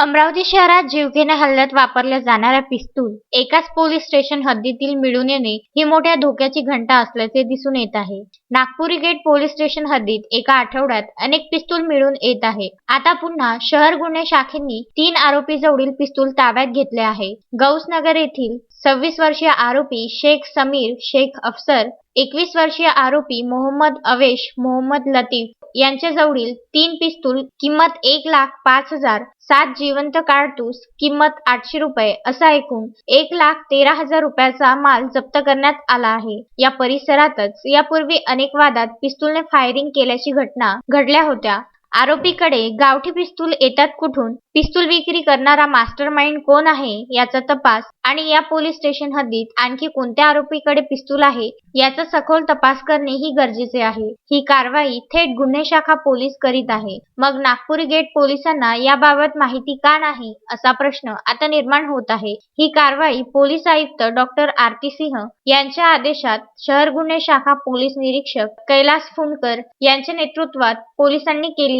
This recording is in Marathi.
अमरावती शहरात जीवघेण्या हल्ल्यात वापरल्या जाणाऱ्या पिस्तूल एकाच पोलीस स्टेशन हद्दीतील मिळून येणे ही मोठ्या धोक्याची घंटा असल्याचे दिसून येत आहे. नागपुरी गेट पोलीस स्टेशन हद्दीत एका आठवड्यात अनेक पिस्तूल मिळून येत आहे. आता पुन्हा शहर गुन्हे शाखेने तीन आरोपी जवळील पिस्तूल ताब्यात घेतले आहे. गौसनगर येथील सव्वीस वर्षीय आरोपी शेख समीर शेख अफसर एकवीस वर्षीय आरोपी मोहम्मद अवेश मोहम्मद लतीफ यांच्याजवळील तीन पिस्तूल किंमत एक लाख पाच हजार सात जिवंत कारतूस किंमत आठशे रुपये असा एकूण एक लाख तेरा हजार रुपयाचा माल जप्त करण्यात आला आहे. या परिसरातच यापूर्वी अनेक वादात पिस्तूलने फायरिंग केल्याची घटना घडल्या होत्या. आरोपीकडे गावठी पिस्तूल येतात कुठून? पिस्तूल विक्री करणारा मास्टर माइंड कोण आहे? याचा तपास आणि या पोलीस स्टेशन हद्दीत आणखी कोणत्या आरोपीकडे पिस्तूल आहे? याचा सखोल तपास करणे ही गरजेचे आहे. ही कारवाई थेट गुन्हे शाखा पोलीस करीत आहे. मग नागपूर गेट पोलिसांना याबाबत माहिती का नाही? असा प्रश्न आता निर्माण होत आहे. ही कारवाई पोलीस आयुक्त डॉक्टर आरती सिंह यांच्या आदेशात शहर गुन्हे शाखा पोलीस निरीक्षक कैलास फुंडकर यांच्या नेतृत्वात पोलिसांनी केली